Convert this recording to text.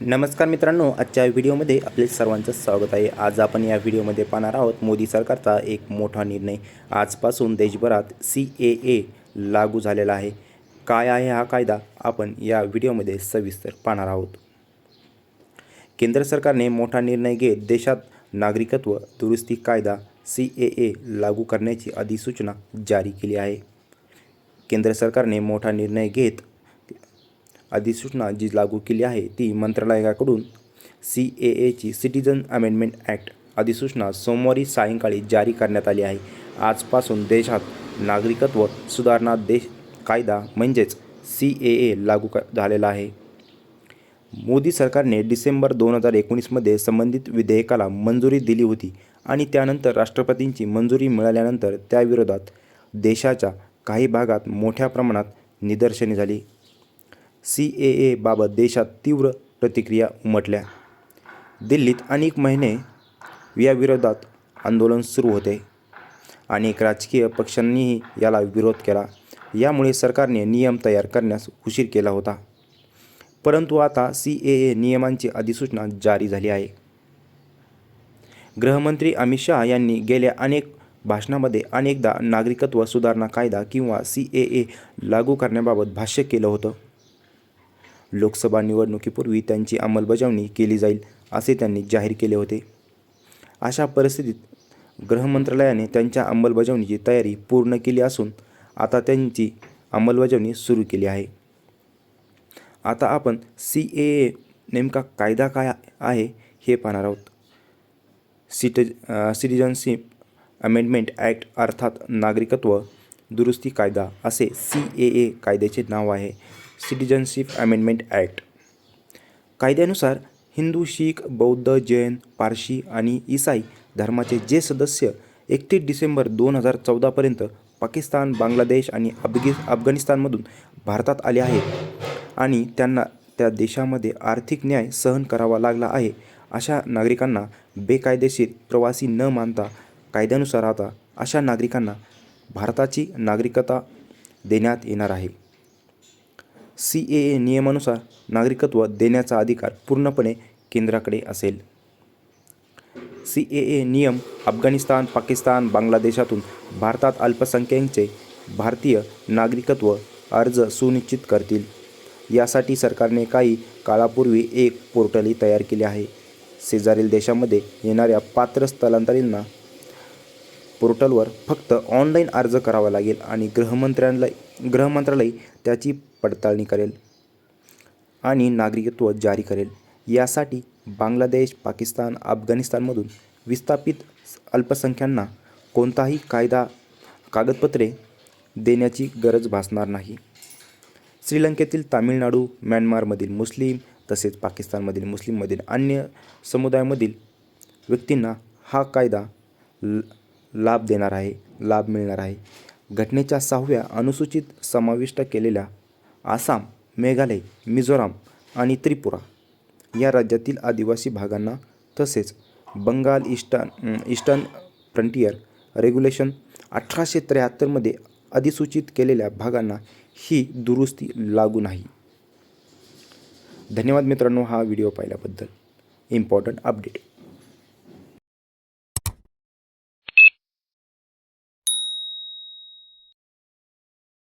नमस्कार मित्रांनो आजच्या व्हिडिओमध्ये आपले सर्वांचं स्वागत आहे. आज आपण या व्हिडिओमध्ये पाहणार आहोत मोदी सरकारचा एक मोठा निर्णय. आजपासून देशभरात सी ए ए लागू झालेला आहे. काय आहे हा कायदा? आपण या व्हिडिओमध्ये सविस्तर पाहणार आहोत. केंद्र सरकारने मोठा निर्णय घेत देशात नागरिकत्व दुरुस्ती कायदा सी ए ए लागू करण्याची अधिसूचना जारी केली आहे. केंद्र सरकारने मोठा निर्णय घेत अधिसूचना जी लागू केली आहे ती मंत्रालयाकडून सी ए एची सिटिझन अमेंडमेंट ॲक्ट अधिसूचना सोमवारी सायंकाळी जारी करण्यात आली आहे. आजपासून देशात नागरिकत्व सुधारणा देश कायदा म्हणजेच सी ए ए लागू क झालेला आहे. मोदी सरकारने डिसेंबर दोन हजार एकोणीसमध्ये संबंधित विधेयकाला मंजुरी दिली होती आणि त्यानंतर राष्ट्रपतींची मंजुरी मिळाल्यानंतर त्याविरोधात देशाच्या काही भागात मोठ्या प्रमाणात निदर्शने झाली. सी ए एबाबत देशात तीव्र प्रतिक्रिया उमटल्या दिल्लीत अनेक महिने याविरोधात आंदोलन सुरू होते अनेक राजकीय पक्षांनीही याला विरोध केला. यामुळे सरकारने नियम तयार करण्यास उशीर केला होता. परंतु आता सी ए ए नियमांची अधिसूचना जारी झाली आहे. गृहमंत्री अमित शहा यांनी गेल्या अनेक भाषणामध्ये अनेकदा नागरिकत्व सुधारणा कायदा किंवा सी ए ए लागू करण्याबाबत भाष्य केलं होतं. लोकसभा निवडणुकीपूर्वी त्यांची अंमलबजावणी केली जाईल असे त्यांनी जाहीर केले होते. अशा परिस्थितीत गृहमंत्रालयाने त्यांच्या अंमलबजावणीची तयारी पूर्ण केली असून आता त्यांची अंमलबजावणी सुरू केली आहे. आता आपण सी ए ए नेमका कायदा काय आहे हे पाहणार आहोत. सिट सिटिझनशिप अमेंडमेंट ॲक्ट अर्थात नागरिकत्व दुरुस्ती कायदा असे सी ए ए कायद्याचे नाव आहे. Citizenship amendment act. कायद्यानुसार हिंदू शीख बौद्ध जैन पारशी आणि ईसाई धर्माचे जे सदस्य एकतीस डिसेंबर दोन हजार चौदापर्यंत पाकिस्तान बांगलादेश आणि अफगि अफगाणिस्तानमधून भारतात आले आहेत आणि त्यांना त्या देशामध्ये आर्थिक न्याय सहन करावा लागला आहे अशा नागरिकांना बेकायदेशीर प्रवासी न मानता कायद्यानुसार आता अशा नागरिकांना भारताची नागरिकता देण्यात येणार आहे. सी ए ए नियमानुसार नागरिकत्व देण्याचा अधिकार पूर्णपणे केंद्राकडे असेल. सी ए ए नियम अफगाणिस्तान पाकिस्तान बांगलादेशातून भारतात अल्पसंख्याकांचे भारतीय नागरिकत्व अर्ज सुनिश्चित करतील. यासाठी सरकारने काही काळापूर्वी एक पोर्टलही तयार केले आहे. शेजारील देशामध्ये येणाऱ्या पात्र स्थलांतरींना पोर्टलवर फक्त ऑनलाईन अर्ज करावा लागेल आणि गृहमंत्र्यालय गृहमंत्रालय त्याची पडताळणी करेल आणि नागरिकत्व जारी करेल. यासाठी बांगलादेश पाकिस्तान अफगाणिस्तानमधून विस्थापित अल्पसंख्यांना कोणताही कायदा कागदपत्रे देण्याची गरज भासणार नाही. श्रीलंकेतील तामिळनाडू म्यानमारमधील मुस्लिम तसेच पाकिस्तानमधील मुस्लिममधील अन्य समुदायामधील व्यक्तींना हा कायदा ल लाभ देणार आहे लाभ मिळणार आहे. घटनेच्या सहाव्या अनुसूचित समाविष्ट केलेल्या आसाम मेघालय मिझोराम आणि त्रिपुरा या राज्यातील आदिवासी भागांना तसेच Bengal eastern eastern frontier regulation अठराशे त्र्याहत्तरमध्ये अधिसूचित केलेल्या भागांना ही दुरुस्ती लागू नाही. धन्यवाद मित्रांनो हा व्हिडिओ पाहिल्याबद्दल. Important update.